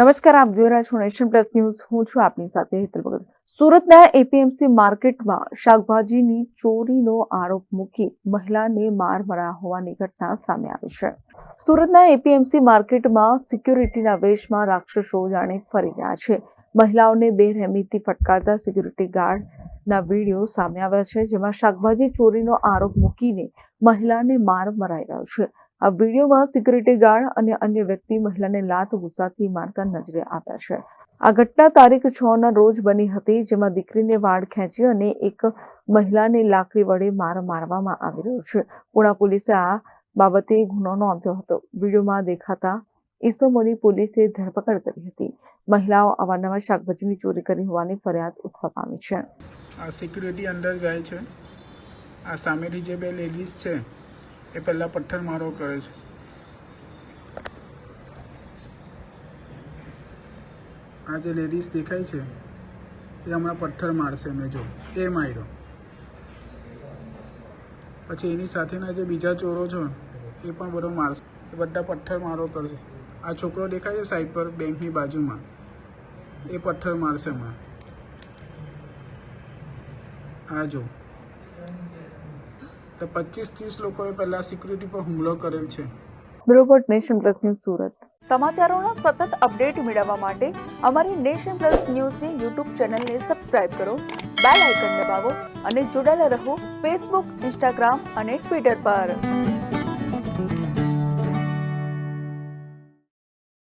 નમસ્કાર, આપ જોઈ રહ્યા છો નેશન પ્લસ ન્યૂઝ. હું છું આપની સાથે હેતલ ભગત. સુરતના એપીએમસી માર્કેટમાં શાકભાજીની ચોરીનો આરોપ મૂકી મહિલાને માર મરા હોવાની ઘટના સામે આવી છે. સુરતના એપીએમસી માર્કેટમાં સિક્યુરિટીના વેશમાં રાક્ષસો જાણે ફરી રહ્યા છે. મહિલાઓને બેરહેમીથી ફટકારતા સિક્યુરિટી ગાર્ડના વીડિયો સામે આવ્યા છે, જેમાં શાકભાજી ચોરીનો આરોપ મૂકીને મહિલાને માર મરાઈ રહ્યો છે. આ વિડીયોમાં સિક્યુરિટી ગાર્ડ અને અન્ય વ્યક્તિ મહિલાને લાત ગુસ્સાથી મારતા નજરે આવ્યા છે. આ ઘટના તારીખ છ ના રોજ બની હતી, જેમાં દીકરીને વાળ ખેંચી અને એક મહિલાને લાકડી વડે માર મારવામાં આવી રહ્યો છે. પુણા પોલીસે આ બાબતે ગુનો નોંધ્યો હતો. વિડીયોમાં દેખાતા ઈસમોની પોલીસે ધરપકડ કરી હતી. મહિલાઓ અવારનવાર શાકભાજીની ચોરી કરી હોવાની ફરિયાદ ઉઠવા પામી છે. આ સિક્યુરિટી અંદર જાય છે. આ સામેની જે બે લેડીઝ છે એ પહેલાં પથ્થરમારો કરે છે. આ જે લેડીઝ દેખાય છે, એ હમણાં પથ્થર મારશે મેં જો એ માર્યો. પછી એની સાથેના જે બીજા ચોરો છે, એ પણ બધો મારશે. એ બધા પથ્થર મારો કરશે. આ છોકરો દેખાય છે સાઈડ પર, બેંકની બાજુમાં. એ પથ્થર મારશે હમણાં. આ જો. તો પચીસ ત્રીસ લોકોએ પહેલા સિક્યુરિટી પર હુમલો કરેલ છે. Bureau nation plus news Surat. સમાચારોના સતત અપડેટ મેળવવા માટે અમારી નેશન પ્લસ ન્યૂઝની યુટ્યુબ ચેનલને સબસ્ક્રાઇબ કરો બેલ આઇકન દબાવો અને જોડાયેલા રહો ફેસબુક ઇન્સ્ટાગ્રામ અને ટ્વિટર પર.